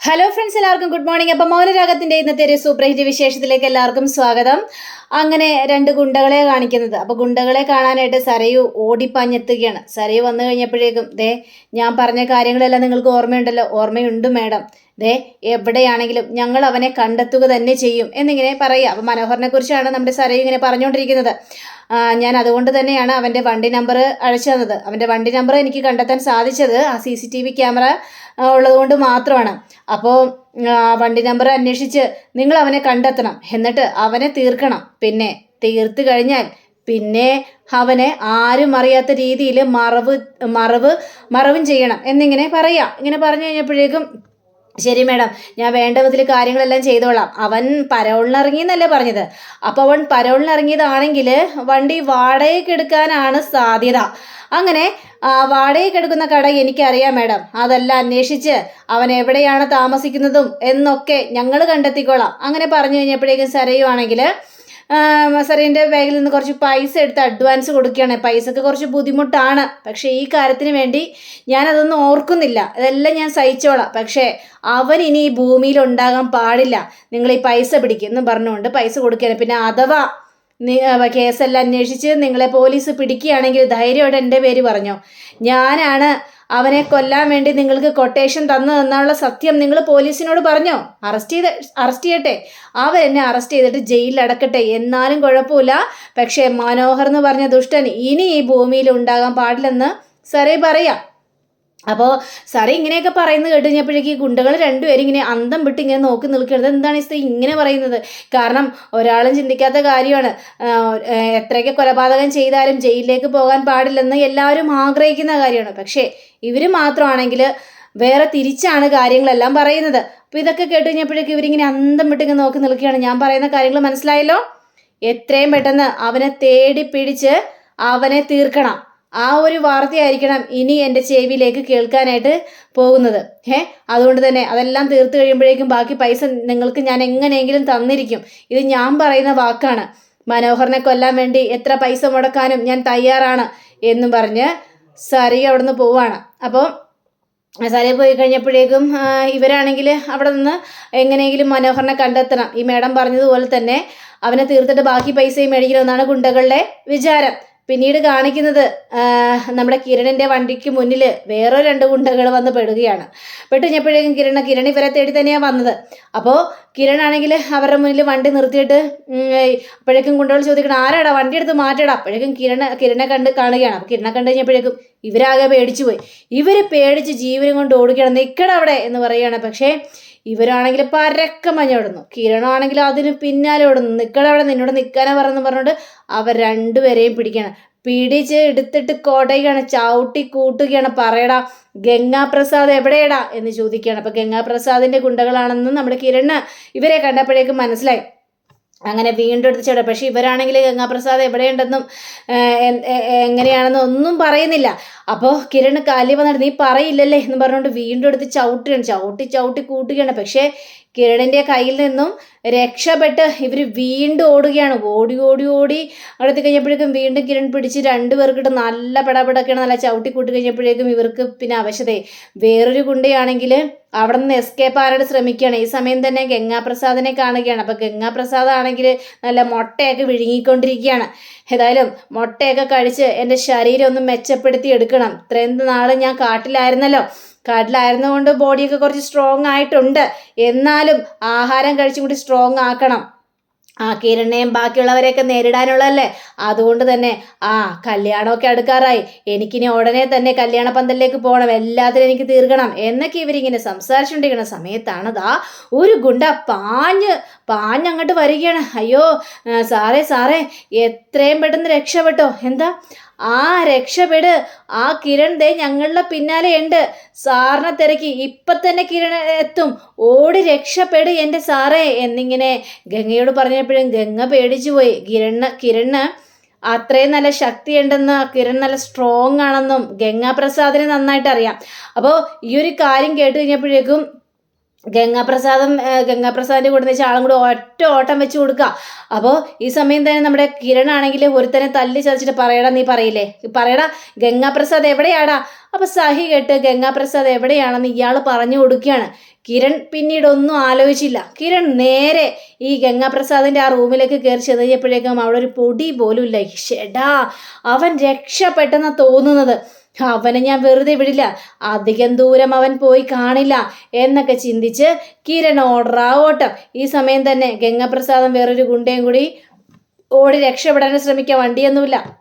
Hello friends എല്ലാവർക്കും good morning അപ്പം മൗനരാഗത്തിന്റെ ഇന്നത്തെ ഒരു സൂപ്പർ ഹിറ്റ് വിശേഷത്തിലേക്ക് എല്ലാവർക്കും സ്വാഗതം. അങ്ങനെ രണ്ട് ഗുണ്ടകളെ കാണിക്കുന്നത്. അപ്പോൾ ഗുണ്ടകളെ കാണാനായിട്ട് സരയു ഓടിപ്പാഞ്ഞെത്തുകയാണ്. സരയു വന്നു കഴിഞ്ഞപ്പോഴേക്കും ദേ ഞാൻ പറഞ്ഞ കാര്യങ്ങളെല്ലാം നിങ്ങൾക്ക് ഓർമ്മയുണ്ടല്ലോ. ഓർമ്മയുണ്ട് മാഡം ദേ എവിടെയാണെങ്കിലും ഞങ്ങൾ അവനെ കണ്ടെത്തുക തന്നെ ചെയ്യും എന്നിങ്ങനെ പറയുക. അപ്പം മനോഹറിനെ കുറിച്ചാണ് നമ്മുടെ സരയു ഇങ്ങനെ പറഞ്ഞുകൊണ്ടിരിക്കുന്നത്. ഞാൻ അതുകൊണ്ട് തന്നെയാണ് അവന്റെ വണ്ടി നമ്പർ അഴിച്ചു തന്നത്. അവന്റെ വണ്ടി നമ്പർ എനിക്ക് കണ്ടെത്താൻ സാധിച്ചത് ആ C C T V camera ഉള്ളതുകൊണ്ട് മാത്രമാണ്. അപ്പോൾ വണ്ടി നമ്പർ അന്വേഷിച്ച് നിങ്ങൾ അവനെ കണ്ടെത്തണം. എന്നിട്ട് അവനെ തീർക്കണം. പിന്നെ തീർത്ത് കഴിഞ്ഞാൽ പിന്നെ അവനെ ആരും അറിയാത്ത രീതിയിൽ മറവ് മറവ് മറവും ചെയ്യണം എന്നിങ്ങനെ പറയാം ഇങ്ങനെ പറഞ്ഞു കഴിഞ്ഞപ്പോഴേക്കും ശരി മേഡം ഞാൻ വേണ്ട വിധത്തിൽ കാര്യങ്ങളെല്ലാം ചെയ്തോളാം. അവൻ പരോളിനിറങ്ങി എന്നല്ലേ പറഞ്ഞത്. അപ്പോൾ അവൻ പരോളിനിറങ്ങിയതാണെങ്കിൽ വണ്ടി വാടകയ്ക്ക് എടുക്കാനാണ് സാധ്യത. അങ്ങനെ വാടകയ്ക്ക് എടുക്കുന്ന കട എനിക്കറിയാം മേഡം. അതെല്ലാം അന്വേഷിച്ച് അവൻ എവിടെയാണ് താമസിക്കുന്നതും എന്നൊക്കെ ഞങ്ങൾ കണ്ടെത്തിക്കോളാം. അങ്ങനെ പറഞ്ഞു കഴിഞ്ഞപ്പോഴേക്കും സരയുവാണെങ്കിൽ സരീന്റെ ബാഗിൽ നിന്ന് കുറച്ച് പൈസ എടുത്ത് അഡ്വാൻസ് കൊടുക്കുകയാണ്. പൈസക്ക് കുറച്ച് ബുദ്ധിമുട്ടാണ്. പക്ഷേ ഈ കാര്യത്തിന് വേണ്ടി ഞാനതൊന്നും ഓർക്കുന്നില്ല. അതെല്ലാം ഞാൻ സഹിച്ചോളാം. പക്ഷേ അവൻ ഇനി ഈ ഭൂമിയിൽ ഉണ്ടാകാൻ പാടില്ല. നിങ്ങൾ ഈ പൈസ പിടിക്കും എന്നും പറഞ്ഞുകൊണ്ട് പൈസ കൊടുക്കുകയാണ്. പിന്നെ അഥവാ കേസെല്ലാം അന്വേഷിച്ച് നിങ്ങളെ പോലീസ് പിടിക്കുകയാണെങ്കിൽ ധൈര്യമായിട്ട് എന്റെ പേര് പറഞ്ഞോ. ഞാനാണ് അവനെ കൊല്ലാൻ വേണ്ടി നിങ്ങൾക്ക് കൊട്ടേഷൻ തന്നു എന്നുള്ള സത്യം നിങ്ങൾ പോലീസിനോട് പറഞ്ഞോ? അറസ്റ്റ് ചെയ്ത് അറസ്റ്റ് ചെയ്യട്ടെ. അവൻ എന്നെ അറസ്റ്റ് ചെയ്തിട്ട് ജയിലിൽ അടക്കട്ടെ. എന്നാലും കുഴപ്പമില്ല. പക്ഷേ മനോഹർ എന്ന് പറഞ്ഞ ദുഷ്ടൻ ഇനി ഈ ഭൂമിയിൽ ഉണ്ടാകാൻ പാടില്ലെന്ന് സറേ പറയാം. അപ്പോൾ സാറേ ഇങ്ങനെയൊക്കെ പറയുന്നത് കേട്ട് കഴിഞ്ഞപ്പോഴേക്ക് ഗുണ്ടകൾ രണ്ടുപേരും ഇങ്ങനെ അന്തം വിട്ട് ഇങ്ങനെ നോക്കി നിൽക്കുന്നത് എന്താണ് ഈ സ്ത്രീ ഇങ്ങനെ പറയുന്നത്? കാരണം ഒരാളും ചിന്തിക്കാത്ത കാര്യമാണ്. എത്രയൊക്കെ കൊലപാതകം ചെയ്താലും ജയിലിലേക്ക് പോകാൻ പാടില്ലെന്ന് എല്ലാവരും ആഗ്രഹിക്കുന്ന കാര്യമാണ്. പക്ഷേ ഇവർ മാത്രമാണെങ്കിൽ വേറെ തിരിച്ചാണ് കാര്യങ്ങളെല്ലാം പറയുന്നത്. അപ്പോൾ ഇതൊക്കെ കേട്ട് കഴിഞ്ഞപ്പോഴേക്ക് ഇവരിങ്ങനെ അന്തം വിട്ട് ഇങ്ങനെ നോക്കി നിൽക്കുകയാണ്. ഞാൻ പറയുന്ന കാര്യങ്ങൾ മനസ്സിലായല്ലോ? എത്രയും പെട്ടെന്ന് അവനെ തേടി പിടിച്ച് അവനെ തീർക്കണം. ആ ഒരു വാർത്തയായിരിക്കണം ഇനി എന്റെ ചെവിയിലേക്ക് കേൾക്കാനായിട്ട് പോകുന്നത്. ഏ അതുകൊണ്ട് തന്നെ അതെല്ലാം തീർത്ത് കഴിയുമ്പോഴേക്കും ബാക്കി പൈസ നിങ്ങൾക്ക് ഞാൻ എങ്ങനെയെങ്കിലും തന്നിരിക്കും. ഇത് ഞാൻ പറയുന്ന വാക്കാണ്. മനോഹറിനെ കൊല്ലാൻ വേണ്ടി എത്ര പൈസ മുടക്കാനും ഞാൻ തയ്യാറാണ് എന്നും പറഞ്ഞ് സരി അവിടെ നിന്ന് പോവാണ്. അപ്പോൾ സരി പോയി കഴിഞ്ഞപ്പോഴേക്കും ഇവരാണെങ്കിൽ അവിടെ നിന്ന് എങ്ങനെയെങ്കിലും മനോഹറിനെ കണ്ടെത്തണം. ഈ മേഡം പറഞ്ഞതുപോലെ തന്നെ അവനെ തീർത്തിട്ട് ബാക്കി പൈസയും മേടിക്കണമെന്നാണ് ഗുണ്ടകളുടെ വിചാരം. പിന്നീട് കാണിക്കുന്നത് നമ്മുടെ കിരണിന്റെ വണ്ടിക്ക് മുന്നിൽ വേറെ രണ്ട് ഗുണ്ടകൾ വന്ന് പെടുകയാണ്. പെട്ട് കഴിഞ്ഞപ്പോഴേക്കും കിരണ കിരൺ ഇവരെ തേടി തന്നെയാണ് വന്നത്. അപ്പോൾ കിരണാണെങ്കിൽ അവരുടെ മുന്നിൽ വണ്ടി നിർത്തിയിട്ട് അപ്പോഴേക്കും ഗുണ്ടകൾ ചോദിക്കണം ആരാടാ? വണ്ടി എടുത്ത് മാറ്റടാ? അപ്പോഴേക്കും കിരണ കിരണെ കണ്ട് കാണുകയാണ്. അപ്പോൾ കിരണെ കണ്ടു കഴിഞ്ഞപ്പോഴേക്കും ഇവരാകെ പേടിച്ചു പോയി ഇവർ പേടിച്ച് ജീവനും കൊണ്ട് ഓടുകയാണ്. നിൽക്കണം അവിടെ എന്ന് പറയുകയാണ്. പക്ഷേ ഇവരാണെങ്കിൽ പരക്കം മഞ്ഞോടുന്നു കിരണാണെങ്കിൽ അതിന് പിന്നാലെ ഓടുന്നു. നിൽക്കണം അവിടെ നിന്നോട് നിൽക്കാനാ പറഞ്ഞു പറഞ്ഞുകൊണ്ട് അവർ രണ്ടുപേരെയും പിടിക്കണം പിടിച്ച് എടുത്തിട്ട് കൊടയാണ് ചവിട്ടി കൂട്ടുകയാണ്. പറയടാ ഗംഗാപ്രസാദ് എവിടെയടാ എന്ന് ചോദിക്കുകയാണ്. അപ്പം ഗംഗാപ്രസാദിന്റെ ഗുണ്ടകളാണെന്ന് നമ്മുടെ കിരണ് ഇവരെ കണ്ടപ്പോഴേക്കും മനസ്സിലായി. അങ്ങനെ വീണ്ടും എടുത്ത് ചേട്ടാ പക്ഷേ ഇവരാണെങ്കിൽ ഗംഗാപ്രസാദ് എവിടെയുണ്ടെന്നും എങ്ങനെയാണെന്നും ഒന്നും പറയുന്നില്ല. അപ്പോൾ കിരൺ കാലി വന്നിട്ട് നീ പറയില്ലല്ലേ? എന്ന് പറഞ്ഞുകൊണ്ട് വീണ്ടും എടുത്ത് ചവിട്ടുകയാണ്. ചവിട്ടി ചവിട്ടി കൂട്ടുകയാണ്. പക്ഷേ കിരണിന്റെ കയ്യിൽ നിന്നും രക്ഷപ്പെട്ട് ഇവർ വീണ്ടും ഓടുകയാണ്. ഓടി ഓടി ഓടി. അവിടെ എത്തിക്കഴിഞ്ഞപ്പോഴേക്കും വീണ്ടും കിരൺ പിടിച്ച് രണ്ട് പേർക്കിട്ട് നല്ല പെടപെടൊക്കെയാണ് നല്ല ചവിട്ടി കൂട്ടി കഴിഞ്ഞപ്പോഴേക്കും ഇവർക്ക് പിന്നെ അവശതയായി. വേറൊരു ഗുണ്ടയാണെങ്കിൽ അവിടെ നിന്ന് എസ്കേപ്പ് ആരായിട്ട് ശ്രമിക്കുകയാണ്. ഈ സമയം തന്നെ ഗംഗാപ്രസാദിനെ കാണുകയാണ്. അപ്പോൾ ഗംഗാപ്രസാദ് ആണെങ്കിൽ നല്ല മുട്ടയൊക്കെ വിഴുങ്ങിക്കൊണ്ടിരിക്കുകയാണ്. ഏതായാലും മുട്ടയൊക്കെ കഴിച്ച് എന്റെ ശരീരം ഒന്ന് മെച്ചപ്പെടുത്തി എടുക്കണം. ഇത്രയും നാൾ ഞാൻ കാട്ടിലായിരുന്നല്ലോ. കാട്ടിലായിരുന്നതുകൊണ്ട് ബോഡിയൊക്കെ കുറച്ച് സ്ട്രോങ് ആയിട്ടുണ്ട്. എന്നാലും ആഹാരം കഴിച്ചും കൂടി സ്ട്രോങ് ആക്കണം. ആ കിരണിനെയും ബാക്കിയുള്ളവരെയൊക്കെ നേരിടാനുള്ളതല്ലേ? അതുകൊണ്ട് തന്നെ ആ കല്യാണമൊക്കെ അടുക്കാറായി. എനിക്കിനി ഉടനെ തന്നെ കല്യാണ പന്തലിലേക്ക് പോകണം. എല്ലാത്തിനും എനിക്ക് തീർക്കണം. എന്നൊക്കെ ഇവരിങ്ങനെ സംസാരിച്ചുകൊണ്ടിരിക്കുന്ന സമയത്താണ് ദാ ഒരു ഗുണ്ട പാഞ്ഞ് പാഞ്ഞങ്ങോട്ട് വരികയാണ്. അയ്യോ സാറേ സാറേ എത്രയും പെട്ടെന്ന് രക്ഷപ്പെട്ടോ? എന്താ? ആ രക്ഷപ്പെട്. ആ കിരൺ ദേ ഞങ്ങളുടെ പിന്നാലെ ഉണ്ട്. സാറിനെ തിരക്കി. ഇപ്പം തന്നെ കിരൺ എത്തും. ഓടി രക്ഷപ്പെട് എന്റെ സാറേ എന്നിങ്ങനെ ഗംഗയോട് പറഞ്ഞപ്പോഴും ഗംഗ പേടിച്ചു പോയി. കിരണ് കിരണ് അത്രയും നല്ല ശക്തിയുണ്ടെന്ന് കിരൺ നല്ല സ്ട്രോങ് ആണെന്നും ഗംഗാപ്രസാദിന് നന്നായിട്ട് അറിയാം. അപ്പോൾ ഈ ഒരു കാര്യം കേട്ട് കഴിഞ്ഞപ്പോഴേക്കും ഗംഗാപ്രസാദം ഗംഗാപ്രസാദിന്റെ കൂടെ വെച്ച് ആളും കൂടെ ഒറ്റ ഓട്ടം വെച്ച് കൊടുക്കുക അപ്പോൾ ഈ സമയം തന്നെ നമ്മുടെ കിരണാണെങ്കിൽ ഒരുത്തനെ തല്ലി ചതച്ചിട്ട് പറയടാ നീ പറയില്ലേ? പറയടാ ഗംഗാപ്രസാദ് എവിടെയാടാ? അപ്പൊ സഹി കേട്ട് ഗംഗാപ്രസാദ് എവിടെയാണെന്ന് ഇയാൾ പറഞ്ഞു കൊടുക്കുകയാണ് കിരൺ പിന്നീട് ഒന്നും ആലോചിച്ചില്ല. കിരൺ നേരെ ഈ ഗംഗാപ്രസാദിന്റെ ആ റൂമിലേക്ക് കയറി ചെന്നപ്പോഴേക്കും അവിടെ ഒരു പൊടി പോലും ഇല്ല ഷെടാ അവൻ രക്ഷപ്പെട്ടെന്നാ തോന്നുന്നത്. അവനെ ഞാൻ വെറുതെ വിടില്ല. അധികം ദൂരം അവൻ പോയി കാണില്ല എന്നൊക്കെ ചിന്തിച്ച് കിരൺ ഓട്ടം. ഈ സമയം തന്നെ ഗംഗാപ്രസാദം വേറൊരു ഗുണ്ടയും കൂടി ഓടി രക്ഷപ്പെടാൻ ശ്രമിക്കുക വണ്ടിയൊന്നുമില്ല.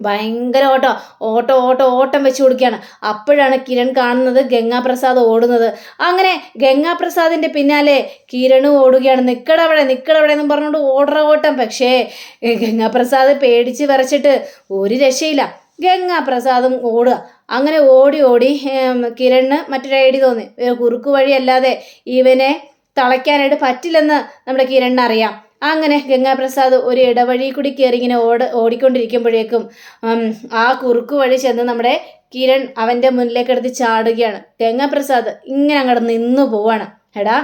ഭയങ്കര ഓട്ടം. ഓട്ടോ ഓട്ടോ ഓട്ടം വെച്ച് കൊടുക്കുകയാണ്. അപ്പോഴാണ് കിരൺ കാണുന്നത് ഗംഗാപ്രസാദ് ഓടുന്നത്. അങ്ങനെ ഗംഗാപ്രസാദിന്റെ പിന്നാലെ കിരണും ഓടുകയാണ്. നിക്കടവിടെ നിക്കടവിടെ എന്നും പറഞ്ഞുകൊണ്ട് ഓടറ ഓട്ടം. പക്ഷേ ഗംഗാപ്രസാദ് പേടിച്ച് വിറച്ചിട്ട് ഒരു രക്ഷയില്ല. ഗംഗാപ്രസാദും ഓടുക. അങ്ങനെ ഓടി ഓടി കിരണ് മറ്റൊരു ഐഡി തോന്നി. കുറുക്കു വഴി അല്ലാതെ ഇവനെ തളയ്ക്കാനായിട്ട് പറ്റില്ലെന്ന് നമ്മുടെ കിരണിന് അറിയാം. അങ്ങനെ ഗംഗാപ്രസാദ് ഒരു ഇടവഴി കൂടി കയറി ഇങ്ങനെ ഓട് ഓടിക്കൊണ്ടിരിക്കുമ്പോഴേക്കും ആ കുറുക്കു വഴി ചെന്ന് നമ്മുടെ കിരൺ അവന്റെ മുന്നിലേക്ക് എടുത്ത് ചാടുകയാണ്. ഗംഗാപ്രസാദ് ഇങ്ങനെ അങ്ങോട്ട് നിന്നു പോവാണ്. എടാ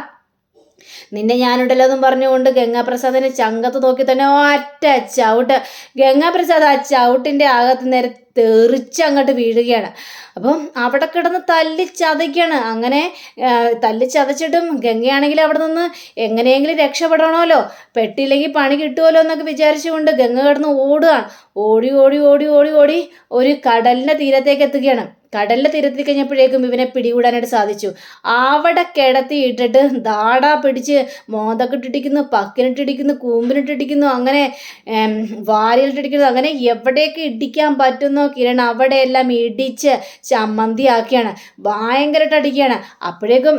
നിന്നെ ഞാനുണ്ടല്ലോ എന്നും പറഞ്ഞുകൊണ്ട് ഗംഗാപ്രസാദിനെ ചങ്കത്ത് നോക്കി തന്നെ ഒറ്റ ചവിട്ട്. ഗംഗാപ്രസാദ് ആ ചവിട്ടിന്റെ അകത്ത് നേരെ തെറിച്ച് അങ്ങോട്ട് വീഴുകയാണ്. അപ്പം അവിടെ കിടന്ന് തല്ലി ചതയ്ക്കാണ്. അങ്ങനെ തല്ലി ചതച്ചിട്ടും ഗംഗയാണെങ്കിൽ അവിടെ നിന്ന് എങ്ങനെയെങ്കിലും രക്ഷപ്പെടണമല്ലോ. പെട്ടില്ലെങ്കിൽ പണി കിട്ടുമല്ലോ എന്നൊക്കെ വിചാരിച്ചുകൊണ്ട് ഗംഗ കിടന്ന് ഓടുകയാണ് ഓടി ഓടി ഓടി ഓടി ഓടി ഒരു കടലിന്റെ തീരത്തേക്ക് എത്തുകയാണ്. കടലിന്റെ തീരത്തിൽ കഴിഞ്ഞപ്പോഴേക്കും ഇവനെ പിടികൂടാനായിട്ട് സാധിച്ചു. അവിടെ കിടത്തി ഇട്ടിട്ട് ദാടാ പിടിച്ച് മോന്തക്കിട്ടിടിക്കുന്നു പക്കിനിട്ടിടിക്കുന്നു കൂമ്പിനിട്ടിടിക്കുന്നു അങ്ങനെ വാരിയിലിട്ടിടിക്കുന്നു അങ്ങനെ എവിടെയൊക്കെ ഇടിക്കാൻ പറ്റുന്നോ കിരൺ അവിടെയെല്ലാം ഇടിച്ച് ചമ്മന്തിയാക്കിയാണ്. ഭയങ്കരമായിട്ട് അടിക്കുകയാണ്. അപ്പോഴേക്കും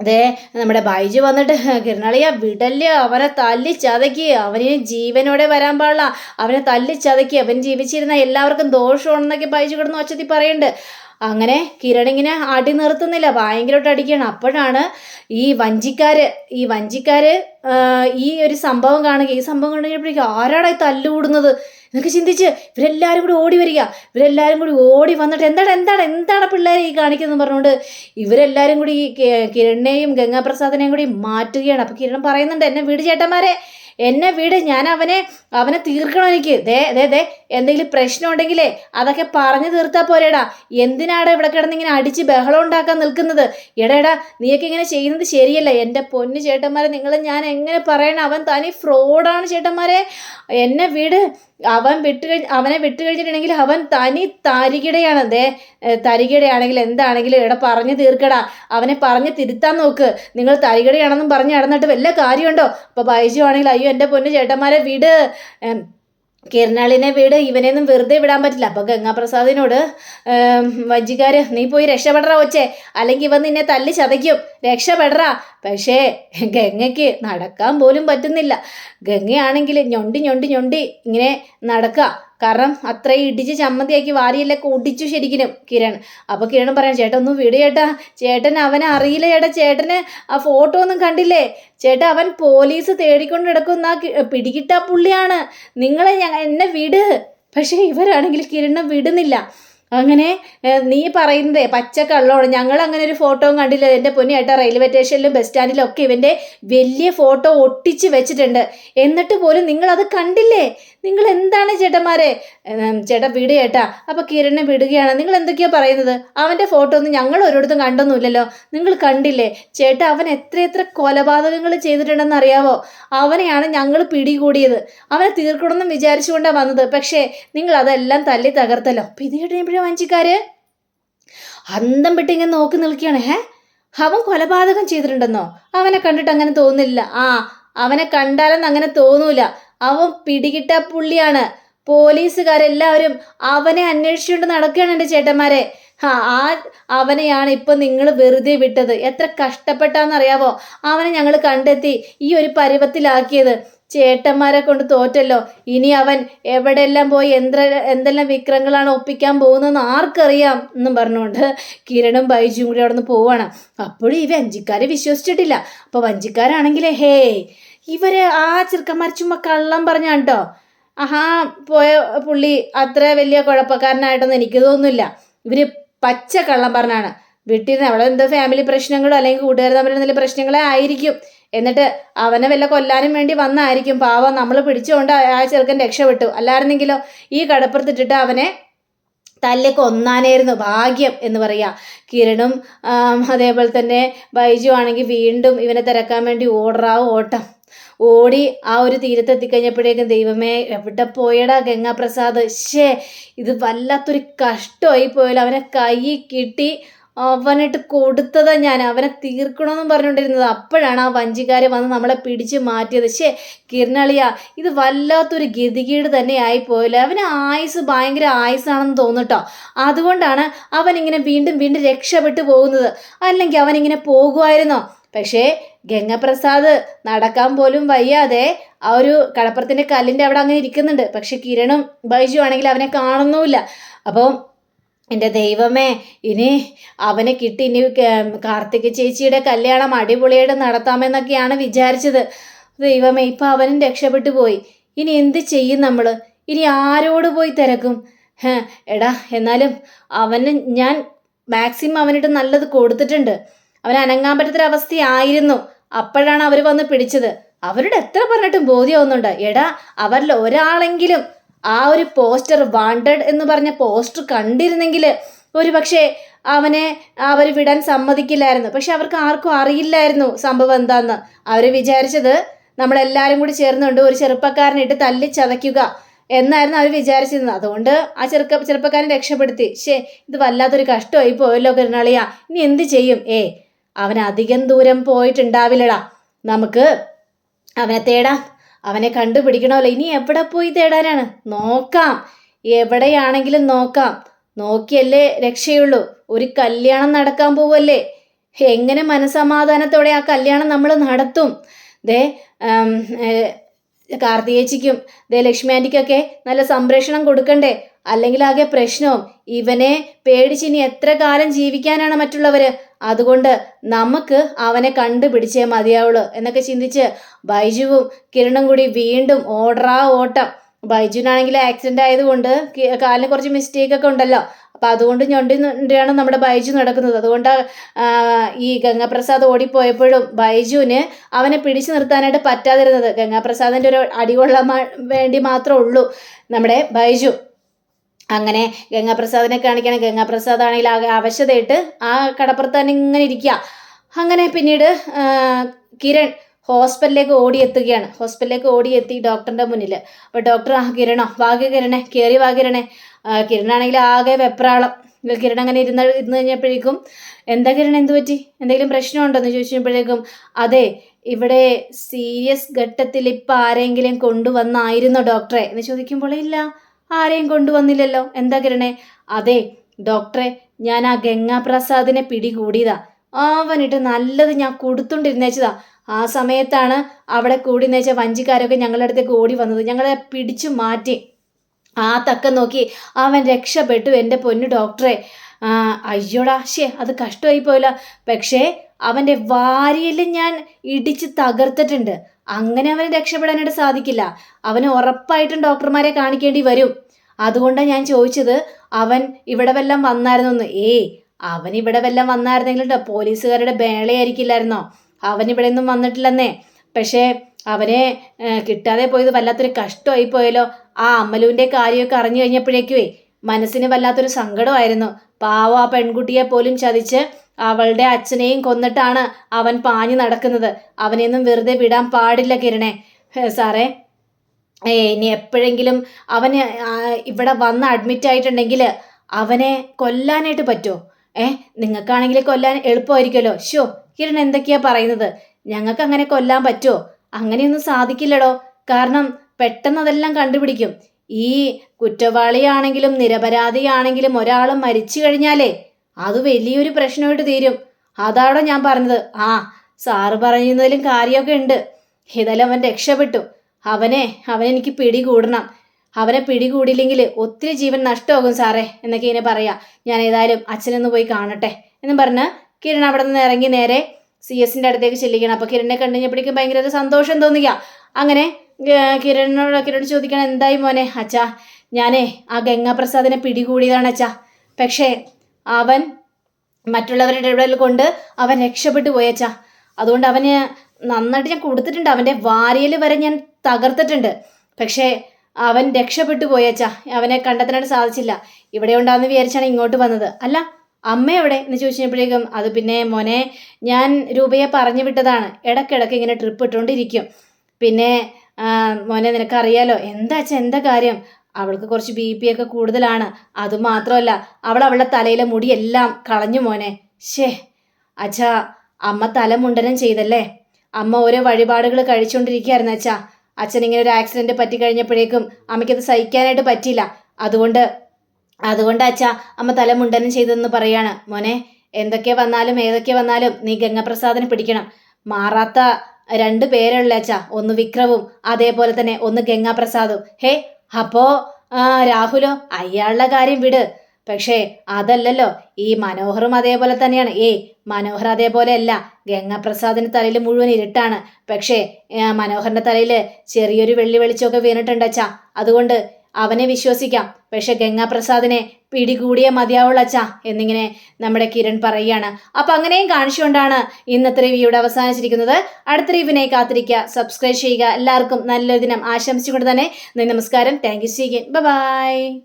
അതെ നമ്മുടെ ബൈജു വന്നിട്ട് കിരണളിയ വിടൽ അവനെ തല്ലി ചതക്കി അവന് ജീവനോടെ വരാൻ പാടില്ല. അവനെ തല്ലി ചതക്കി അവൻ ജീവിച്ചിരുന്ന എല്ലാവർക്കും ദോഷമാണെന്നൊക്കെ ബൈജു കിടന്ന് ഒച്ചത്തി പറയുന്നുണ്ട്. അങ്ങനെ കിരൺ ഇങ്ങനെ അടി നിർത്തുന്നില്ല. ഭയങ്കരമായിട്ട് അടിക്കുകയാണ്. അപ്പോഴാണ് ഈ വഞ്ചിക്കാര് ഈ വഞ്ചിക്കാര് ഈ ഒരു സംഭവം കാണുക. ഈ സംഭവം കണ്ടു കഴിഞ്ഞപ്പോഴേക്കും ആരാടാ ഈ തല്ലുകൂടുന്നത് എന്നൊക്കെ ചിന്തിച്ച് ഇവരെല്ലാവരും കൂടി ഓടി വരിക. ഇവരെല്ലാവരും കൂടി ഓടി വന്നിട്ട് എന്താണ് എന്താണ് എന്താണ് പിള്ളേരെ ഈ കാണിക്കുന്നത് പറഞ്ഞുകൊണ്ട് ഇവരെല്ലാവരും കൂടി കിരണിനെയും ഗംഗാപ്രസാദിനെയും കൂടി മാറ്റുകയാണ്. അപ്പോൾ കിരൺ പറയുന്നുണ്ട് എന്നെ വീട് ചേട്ടന്മാരെ. എന്നെ വിട് ഞാൻ അവനെ അവനെ തീർക്കണം എനിക്ക്. ദേ ദേ ദേ എന്തെങ്കിലും പ്രശ്നം ഉണ്ടെങ്കിലേ അതൊക്കെ പറഞ്ഞു തീർത്താൽ പോരേടാ. എന്തിനാടാ ഇവിടെ കിടന്ന് ഇങ്ങനെ അടിച്ച് ബഹളം ഉണ്ടാക്കാൻ നിൽക്കുന്നത്? എടാ നീയൊക്കെ ഇങ്ങനെ ചെയ്യുന്നത് ശരിയല്ല. എന്റെ പൊന്നു ചേട്ടന്മാരെ നിങ്ങൾ ഞാൻ എങ്ങനെ പറയണം? അവൻ തനി ഫ്രോഡാണ് ചേട്ടന്മാരെ. എന്നെ വീട് അവൻ വിട്ട് കഴിഞ്ഞ് അവനെ വിട്ട് കഴിഞ്ഞിട്ടുണ്ടെങ്കിൽ അവൻ തനി തരികിടയാണ്. ഏ, തരികിടയാണെങ്കിൽ എന്താണെങ്കിലും എടാ പറഞ്ഞു തീർക്കടാ. അവനെ പറഞ്ഞ് തിരുത്താൻ നോക്ക്. നിങ്ങൾ തരികിടയാണെന്നും പറഞ്ഞ് നടന്നിട്ട് വല്ല കാര്യമുണ്ടോ? അപ്പോൾ ബൈജു ആണെങ്കിൽ അയ്യോ എന്റെ പൊന്നു ചേട്ടന്മാരെ വീട്. കിരണാളിനെ വീട്. ഇവനെയൊന്നും വെറുതെ വിടാൻ പറ്റില്ല. അപ്പോൾ ഗംഗാപ്രസാദിനോട് വഞ്ചിക്കാർ നീ പോയി രക്ഷപ്പെടറ ഒച്ചേ അല്ലെങ്കിൽ ഇവൻ നിന്നെ തല്ലി ചതയ്ക്കും. രക്ഷപ്പെടറ. പക്ഷേ ഗംഗയ്ക്ക് നടക്കാൻ പോലും പറ്റുന്നില്ല. ഗംഗയാണെങ്കിൽ ഞൊണ്ടി ഞൊണ്ടി ഞൊണ്ടി ഇങ്ങനെ നടക്കുക. കാരണം അത്രയും ഇടിച്ച് ചമ്മന്തിയാക്കി വാരിയിലൊക്കെ ഒടിച്ചു ശരിക്കും കിരൺ. അപ്പോൾ കിരൺ പറയാം ചേട്ടൻ ഒന്നും വിട് ചേട്ടാ. ചേട്ടൻ അവനെ അറിയില്ല ചേട്ടാ. ചേട്ടന് ആ ഫോട്ടോ ഒന്നും കണ്ടില്ലേ? ചേട്ടാ അവൻ പോലീസ് തേടിക്കൊണ്ട് കിടക്കുന്ന പിടികിട്ട പുള്ളിയാണ്. നിങ്ങളെ എന്നെ വിട്. പക്ഷേ ഇവരാണെങ്കിൽ കിരണം വിടുന്നില്ല. അങ്ങനെ നീ പറയുന്നതേ പച്ചക്കള്ളമാണ് ഞങ്ങൾ അങ്ങനെ ഒരു ഫോട്ടോ കണ്ടില്ല. എന്റെ പൊന്നിയേട്ടാ റെയിൽവേ സ്റ്റേഷനിലും ബസ് സ്റ്റാൻഡിലും ഒക്കെ ഇവന്റെ വലിയ ഫോട്ടോ ഒട്ടിച്ച് വെച്ചിട്ടുണ്ട്. എന്നിട്ട് പോലും നിങ്ങളത് കണ്ടില്ലേ? നിങ്ങൾ എന്താണ് ചേട്ടന്മാരെ ചേട്ടാ വിട് ചേട്ടാ. അപ്പോൾ കിരണിനെ വിടുകയാണ്. നിങ്ങൾ എന്തൊക്കെയാണ് പറയുന്നത്? അവന്റെ ഫോട്ടോ ഒന്നും ഞങ്ങൾ ഒരിടത്തും കണ്ടൊന്നുമില്ലല്ലോ. നിങ്ങൾ കണ്ടില്ലേ? ചേട്ടാ അവൻ എത്ര എത്ര കൊലപാതകങ്ങൾ ചെയ്തിട്ടുണ്ടെന്ന് അറിയാവോ? അവനെയാണ് ഞങ്ങൾ പിടികൂടിയത്. അവനെ തീർക്കണമെന്ന് വിചാരിച്ചുകൊണ്ടാണ് വന്നത്. പക്ഷേ നിങ്ങൾ അതെല്ലാം തല്ലി തകർത്തല്ലോ. അപ്പം വഞ്ചിക്കാര് അന്തം വിട്ട് ഇങ്ങനെ നോക്കി നിൽക്കുകയാണ്. ഹേ അവൻ കൊലപാതകം ചെയ്തിട്ടുണ്ടെന്നോ? അവനെ കണ്ടിട്ട് അങ്ങനെ തോന്നില്ല ആ അവനെ കണ്ടാലെന്ന് അങ്ങനെ തോന്നൂല. അവൻ പിടികിട്ട പുള്ളിയാണ്. പോലീസുകാരെല്ലാവരും അവനെ അന്വേഷിച്ചുകൊണ്ട് നടക്കുകയാണ് എന്റെ ചേട്ടന്മാരെ. ആ അവനെയാണ് ഇപ്പം നിങ്ങൾ വെറുതെ വിട്ടത്. എത്ര കഷ്ടപ്പെട്ടാന്നറിയാവോ? അവനെ ഞങ്ങൾ കണ്ടെത്തി ഈ ഒരു പരുവത്തിലാക്കിയത്. ചേട്ടന്മാരെ കൊണ്ട് തോറ്റല്ലോ. ഇനി അവൻ എവിടെയെല്ലാം പോയി എന്ത്ര എന്തെല്ലാം വിക്രങ്ങളാണ് ഒപ്പിക്കാൻ പോകുന്നതെന്ന് ആർക്കറിയാം എന്നും പറഞ്ഞുകൊണ്ട് കിരണും ബൈജും കൂടി അവിടെ നിന്ന് പോവാണ്. അപ്പോഴും ഈ വഞ്ചിക്കാരെ വിശ്വസിച്ചിട്ടില്ല. അപ്പോൾ വഞ്ചിക്കാരാണെങ്കിലേ ഹേ ഇവർ ആ ചെറുക്കന്മാർ ചുമ്മാ കള്ളം പറഞ്ഞാണ് കേട്ടോ ആഹാ പോയ പുള്ളി അത്ര വലിയ കുഴപ്പക്കാരനായിട്ടൊന്നും എനിക്ക് തോന്നുന്നില്ല. ഇവർ പച്ച കള്ളം പറഞ്ഞാണ്. വീട്ടിൽ നിന്ന് അവിടെ എന്തോ ഫാമിലി പ്രശ്നങ്ങളോ അല്ലെങ്കിൽ കൂട്ടുകാർ തമ്മിൽ എന്തെങ്കിലും പ്രശ്നങ്ങളെ ആയിരിക്കും. എന്നിട്ട് അവനെ വല്ല കൊല്ലാനും വേണ്ടി വന്നായിരിക്കും. പാവം നമ്മൾ പിടിച്ചുകൊണ്ട് ആ ചെറുക്കൻ രക്ഷപ്പെട്ടു. അല്ലായിരുന്നെങ്കിലോ ഈ കടപ്പുറത്തിട്ടിട്ട് അവനെ തല്ലെ കൊന്നാനായിരുന്നു ഭാഗ്യം എന്ന് പറയാ. കിരണും അതേപോലെ തന്നെ ബൈജു ആണെങ്കിൽ വീണ്ടും ഇവനെ തിരക്കാൻ വേണ്ടി ഓടറാ ഓട്ടം. ഓടി ആ ഒരു തീരത്തെത്തിക്കഴിഞ്ഞപ്പോഴേക്കും ദൈവമേ എവിടെ പോയടാ ഗംഗാപ്രസാദ്? ഷേ ഇത് വല്ലാത്തൊരു കഷ്ടമായി പോയാലും അവനെ കൈ കിട്ടി അവനിട്ട് കൊടുത്തതാ ഞാൻ. അവനെ തീർക്കണമെന്നും പറഞ്ഞുകൊണ്ടിരുന്നത്. അപ്പോഴാണ് ആ വഞ്ചിക്കാർ വന്ന് നമ്മളെ പിടിച്ച് മാറ്റിയത്. ശേ കിരണളിയ ഇത് വല്ലാത്തൊരു ഗതികേട് തന്നെ ആയിപ്പോയല്ലോ അവന് ആയുസ് ഭയങ്കര ആയുസാണെന്ന് തോന്നുട്ടോ അതുകൊണ്ടാണ് അവൻ ഇങ്ങനെ വീണ്ടും വീണ്ടും രക്ഷപ്പെട്ടു പോകുന്നത്. അല്ലെങ്കിൽ അവനിങ്ങനെ പോകുമായിരുന്നോ? പക്ഷേ ഗംഗപ്രസാദ് നടക്കാൻ പോലും വയ്യാതെ ആ ഒരു കടപ്പുറത്തിന്റെ കല്ലിന്റെ അവിടെ അങ്ങനെ ഇരിക്കുന്നുണ്ട്. പക്ഷെ കിരണും ബൈജു ആണെങ്കിൽ അവനെ കാണുന്നുമില്ല. അപ്പോൾ എന്റെ ദൈവമേ ഇനി അവനെ കിട്ടി ഇനി കാർത്തിക ചേച്ചിയുടെ കല്യാണം അടിപൊളിയായിട്ട് നടത്താമെന്നൊക്കെയാണ് വിചാരിച്ചത്. ദൈവമേ ഇപ്പം അവനും രക്ഷപ്പെട്ടു പോയി. ഇനി എന്ത് ചെയ്യും നമ്മൾ ഇനി ആരോട് പോയി തിരക്കും? എടാ എന്നാലും അവന് ഞാൻ മാക്സിമം അവനിട്ട് നല്ലത് കൊടുത്തിട്ടുണ്ട്. അവൻ അനങ്ങാൻ പറ്റത്തൊരവസ്ഥയായിരുന്നു അപ്പോഴാണ് അവർ വന്ന് പിടിച്ചത്. അവരുടെ എത്ര പറഞ്ഞിട്ടും ബോധ്യമാവുന്നുണ്ട്. എടാ അവരിൽ ഒരാളെങ്കിലും ആ ഒരു പോസ്റ്റർ വാണ്ടഡ് എന്ന് പറഞ്ഞ പോസ്റ്റർ കണ്ടിരുന്നെങ്കിൽ ഒരു പക്ഷേ അവനെ അവർ വിടാൻ സമ്മതിക്കില്ലായിരുന്നു. പക്ഷെ അവർക്ക് ആർക്കും അറിയില്ലായിരുന്നു സംഭവം എന്താന്ന്. അവർ വിചാരിച്ചത് നമ്മളെല്ലാവരും കൂടി ചേർന്നുകൊണ്ട് ഒരു ചെറുപ്പക്കാരനിട്ട് തല്ലി ചതയ്ക്കുക എന്നായിരുന്നു അവർ വിചാരിച്ചിരുന്നത്. അതുകൊണ്ട് ആ ചെറുക്ക ചെറുപ്പക്കാരൻ രക്ഷപ്പെടുത്തി. ശേ ഇത് വല്ലാത്തൊരു കഷ്ടമായി പോയല്ലോ കരുണാളിയ. ഇനി എന്ത് ചെയ്യും? ഏ അവൻ അധികം ദൂരം പോയിട്ടുണ്ടാവില്ലടാ. നമുക്ക് അവനെ തേടാം. അവനെ കണ്ടുപിടിക്കണമല്ലോ. ഇനി എവിടെ പോയി തേടാനാണ്? നോക്കാം. എവിടെയാണെങ്കിലും നോക്കാം. നോക്കിയല്ലേ രക്ഷയുള്ളൂ. ഒരു കല്യാണം നടക്കാൻ പോവല്ലേ? എങ്ങനെ മനസമാധാനത്തോടെ ആ കല്യാണം നമ്മൾ നടത്തും? ദേ കാർത്തികേച്ചിക്കും ദേ ലക്ഷ്മി ആന്റിക്കൊക്കെ നല്ല സംപ്രേഷണം കൊടുക്കണ്ടേ? അല്ലെങ്കിൽ ആകെ പ്രശ്നവും. ഇവനെ പേടിച്ചിനി എത്ര കാലം ജീവിക്കാനാണ് മറ്റുള്ളവർ അതുകൊണ്ട് നമുക്ക് അവനെ കണ്ടുപിടിച്ചേ മതിയാവുള്ളൂ എന്നൊക്കെ ചിന്തിച്ച് ബൈജുവും കിരണും കൂടി വീണ്ടും ഓടറാ ഓട്ടം. ബൈജുവിനാണെങ്കിൽ ആക്സിഡന്റ് ആയതുകൊണ്ട് കാലിന് കുറച്ച് മിസ്റ്റേക്ക് ഒക്കെ ഉണ്ടല്ലോ. അപ്പോൾ അതുകൊണ്ട് ഞൊണ്ടിയാണ് നമ്മുടെ ബൈജു നടക്കുന്നത്. അതുകൊണ്ട് ഈ ഗംഗാപ്രസാദ് ഓടിപ്പോയപ്പോഴും ബൈജുവിന് അവനെ പിടിച്ചു നിർത്താനായിട്ട് പറ്റാതിരുന്നത്. ഗംഗാപ്രസാദിന്റെ ഒരു അടികൊള്ളാൻ വേണ്ടി മാത്രമേ ഉള്ളൂ നമ്മുടെ ബൈജു. അങ്ങനെ ഗംഗാപ്രസാദിനെ കാണിക്കണം ഗംഗാപ്രസാദ് ആണെങ്കിൽ അവശതയിട്ട് ആ കടപ്പുറത്ത് തന്നെ ഇങ്ങനെ ഇരിക്കുക. അങ്ങനെ പിന്നീട് കിരൺ ഹോസ്പിറ്റലിലേക്ക് ഓടിയെത്തുകയാണ്. ഹോസ്പിറ്റലിലേക്ക് ഓടിയെത്തി ഡോക്ടറിന്റെ മുന്നിൽ. അപ്പോൾ ഡോക്ടർ ആ കിരണോ വാഗ്യ കിരണേ കയറി വാകിരണേ കിരണാണെങ്കിൽ ആകെ വെപ്രാളം. കിരൺ അങ്ങനെ ഇരുന്ന ഇരുന്ന് കഴിഞ്ഞപ്പോഴേക്കും എന്താ കിരൺ എന്ത് പറ്റി? എന്തെങ്കിലും പ്രശ്നമുണ്ടോ? എന്ന് ചോദിച്ചപ്പോഴേക്കും അതെ ഇവിടെ സീരിയസ് ഘട്ടത്തിൽ ഇപ്പം ആരെങ്കിലും കൊണ്ടുവന്നായിരുന്നോ ഡോക്ടറെ? എന്ന് ചോദിക്കുമ്പോൾ ഇല്ല. ആരെയും കൊണ്ടുവന്നില്ലല്ലോ. എന്താ കിരണേ? അതെ ഡോക്ടറെ ഞാൻ ആ ഗംഗാപ്രസാദിനെ പിടികൂടിയതാ. അവനിട്ട് നല്ലത് ഞാൻ കൊടുത്തോണ്ടിരുന്നേച്ചതാ. ആ സമയത്താണ് അവിടെ കൂടി നേച്ച വഞ്ചിക്കാരൊക്കെ ഞങ്ങളുടെ അടുത്തേക്ക് ഓടി വന്നത്. ഞങ്ങളെ പിടിച്ചു മാറ്റി. ആ തക്കം നോക്കി അവൻ രക്ഷപ്പെട്ടു എന്റെ പൊന്നു ഡോക്ടറെ അയ്യോടാ ശേ അത് കഷ്ടമായി പോയില്ല പക്ഷേ അവന്റെ വാരിയിൽ ഞാൻ ഇടിച്ച് തകർത്തിട്ടുണ്ട്. അങ്ങനെ അവന് രക്ഷപ്പെടാനായിട്ട് സാധിക്കില്ല. അവന് ഉറപ്പായിട്ടും ഡോക്ടർമാരെ കാണിക്കേണ്ടി വരും. അതുകൊണ്ടാണ് ഞാൻ ചോദിച്ചത് അവൻ ഇവിടെ വല്ലം വന്നായിരുന്നോന്ന്? ഏയ് അവൻ ഇവിടെ വല്ലം വന്നായിരുന്നെങ്കിൽ പോലീസുകാരുടെ ബേളയായിരിക്കില്ലായിരുന്നോ? അവൻ ഇവിടെ ഒന്നും വന്നിട്ടില്ലെന്നേ. പക്ഷേ അവനെ കിട്ടാതെ പോയത് വല്ലാത്തൊരു കഷ്ടമായി പോയല്ലോ ആ അമ്മലുവിന്റെ കാര്യമൊക്കെ അറിഞ്ഞു കഴിഞ്ഞപ്പോഴേക്കുവേ മനസ്സിന് വല്ലാത്തൊരു സങ്കടമായിരുന്നു. പാവ ആ പെൺകുട്ടിയെ പോലും ചതിച്ച് അവളുടെ അച്ഛനെയും കൊന്നിട്ടാണ് അവൻ പാഞ്ഞു നടക്കുന്നത്. അവനെയൊന്നും വെറുതെ വിടാൻ പാടില്ല കിരണേ. സാറേ. ഏ ഇനി എപ്പോഴെങ്കിലും അവന് ഇവിടെ വന്ന് അഡ്മിറ്റ് ആയിട്ടുണ്ടെങ്കിൽ അവനെ കൊല്ലാനായിട്ട് പറ്റുമോ ഏ നിങ്ങൾക്കാണെങ്കിൽ കൊല്ലാൻ എളുപ്പമായിരിക്കുമല്ലോ. ഷോ കിരൺ എന്തൊക്കെയാ പറയുന്നത്? ഞങ്ങൾക്ക് അങ്ങനെ കൊല്ലാൻ പറ്റുമോ? അങ്ങനെയൊന്നും സാധിക്കില്ലടോ. കാരണം പെട്ടെന്ന് അതെല്ലാം കണ്ടുപിടിക്കും. ഈ കുറ്റവാളിയാണെങ്കിലും നിരപരാധിയാണെങ്കിലും ഒരാൾ മരിച്ചു കഴിഞ്ഞാലേ അത് വലിയൊരു പ്രശ്നമായിട്ട് തീരും. അതാണോ ഞാൻ പറഞ്ഞത്? ആ സാറ് പറയുന്നതിലും കാര്യമൊക്കെ ഉണ്ട്. ഇതെല്ലാം അവൻ രക്ഷപ്പെട്ടു. അവനെ അവനെനിക്ക് പിടികൂടണം. അവനെ പിടികൂടിയില്ലെങ്കിൽ ഒത്തിരി ജീവൻ നഷ്ടമാകും സാറേ എന്നൊക്കെ ഇങ്ങനെ പറയാ. ഞാൻ ഏതായാലും അച്ഛനൊന്ന് പോയി കാണട്ടെ എന്നും പറഞ്ഞ് കിരൺ അവിടെ നിന്ന് ഇറങ്ങി നേരെ സി എസിന്റെ അടുത്തേക്ക് ചെല്ലിക്കണം അപ്പോൾ കിരണിനെ കണ്ടുകഴിഞ്ഞപ്പോഴേക്കും ഭയങ്കര സന്തോഷം തോന്നുക. അങ്ങനെ കിരണിനോട് കിരൺ ചോദിക്കണം എന്തായി മോനെ? അച്ഛാ ഞാനേ ആ ഗംഗാപ്രസാദിനെ പിടികൂടിയതാണ് അച്ഛാ. പക്ഷേ അവൻ മറ്റുള്ളവരുടെ ഇടയിൽ കൊണ്ട് അവൻ രക്ഷപ്പെട്ടു പോയച്ചാ അതുകൊണ്ട് അവന് നന്നായിട്ട് ഞാൻ കൊടുത്തിട്ടുണ്ട്. അവന്റെ വാരിയൽ വരെ ഞാൻ തകർത്തിട്ടുണ്ട്. പക്ഷേ അവൻ രക്ഷപ്പെട്ടു പോയച്ചാ അവനെ കണ്ടെത്താനായിട്ട് സാധിച്ചില്ല. ഇവിടെ ഉണ്ടാകുന്ന വിചാരിച്ചാണ് ഇങ്ങോട്ട് വന്നത്. അല്ല അമ്മ എവിടെ? എന്ന് ചോദിച്ചപ്പോഴേക്കും അത് പിന്നെ മോനെ ഞാൻ രൂപയെ പറഞ്ഞു വിട്ടതാണ്. ഇടക്കിടക്ക് ഇങ്ങനെ ട്രിപ്പ് ഇട്ടുകൊണ്ടിരിക്കും. പിന്നെ മോനെ നിനക്കറിയാലോ എന്താ അച്ഛൻ എന്താ കാര്യം? അവൾക്ക് കുറച്ച് ബി പി ഒക്കെ കൂടുതലാണ്. അതുമാത്രമല്ല അവൾ അവളുടെ തലയിലെ മുടിയെല്ലാം കളഞ്ഞു മോനെ. ഷേ അച്ഛാ അമ്മ തല മുണ്ടനം ചെയ്തല്ലേ? അമ്മ ഓരോ വഴിപാടുകൾ കഴിച്ചുകൊണ്ടിരിക്കുകയായിരുന്നു അച്ഛാ. അച്ഛൻ ഇങ്ങനെ ഒരു ആക്സിഡന്റ് പറ്റി കഴിഞ്ഞപ്പോഴേക്കും അമ്മയ്ക്കത് സഹിക്കാനായിട്ട് പറ്റിയില്ല. അതുകൊണ്ട് അതുകൊണ്ട് അച്ഛാ അമ്മ തല മുണ്ടനം ചെയ്തതെന്ന് പറയാണ്. മോനെ എന്തൊക്കെ വന്നാലും ഏതൊക്കെ വന്നാലും നീ ഗംഗപ്രസാദിനെ പിടിക്കണം. മാറാത്ത രണ്ട് പേരുള്ള അച്ഛാ? ഒന്ന് വിക്രവും അതേപോലെ തന്നെ ഒന്ന് ഗംഗാപ്രസാദും. ഹേ അപ്പോ രാഹുലോ അയാളുടെ കാര്യം വിട്. പക്ഷേ അതല്ലല്ലോ ഈ മനോഹറും അതേപോലെ തന്നെയാണ്. ഏയ് മനോഹർ അതേപോലെ അല്ല. ഗംഗാപ്രസാദിന്റെ തലയിൽ മുഴുവൻ ഇരുട്ടാണ്. പക്ഷേ മനോഹറിന്റെ തലയിൽ ചെറിയൊരു വെള്ളി വെളിച്ചമൊക്കെ വീണിട്ടുണ്ട് അച്ഛാ. അതുകൊണ്ട് അവനെ വിശ്വസിക്കാം. പക്ഷെ ഗംഗാപ്രസാദിനെ പിടികൂടിയ മതിയാവുള്ള അച്ഛ എന്നിങ്ങനെ നമ്മുടെ കിരൺ പറയുകയാണ്. അപ്പൊ അങ്ങനെയും കാണിച്ചുകൊണ്ടാണ് ഇന്നത്തെ റിവ്യൂ ഇവിടെ അവസാനിച്ചിരിക്കുന്നത്. അടുത്ത റിവ്യൂവിനെ കാത്തിരിക്കുക. സബ്സ്ക്രൈബ് ചെയ്യുക. എല്ലാവർക്കും നല്ലൊരു ദിനം ആശംസിച്ചുകൊണ്ട് തന്നെ നമസ്കാരം. താങ്ക് യു സീഗൻ ബൈ.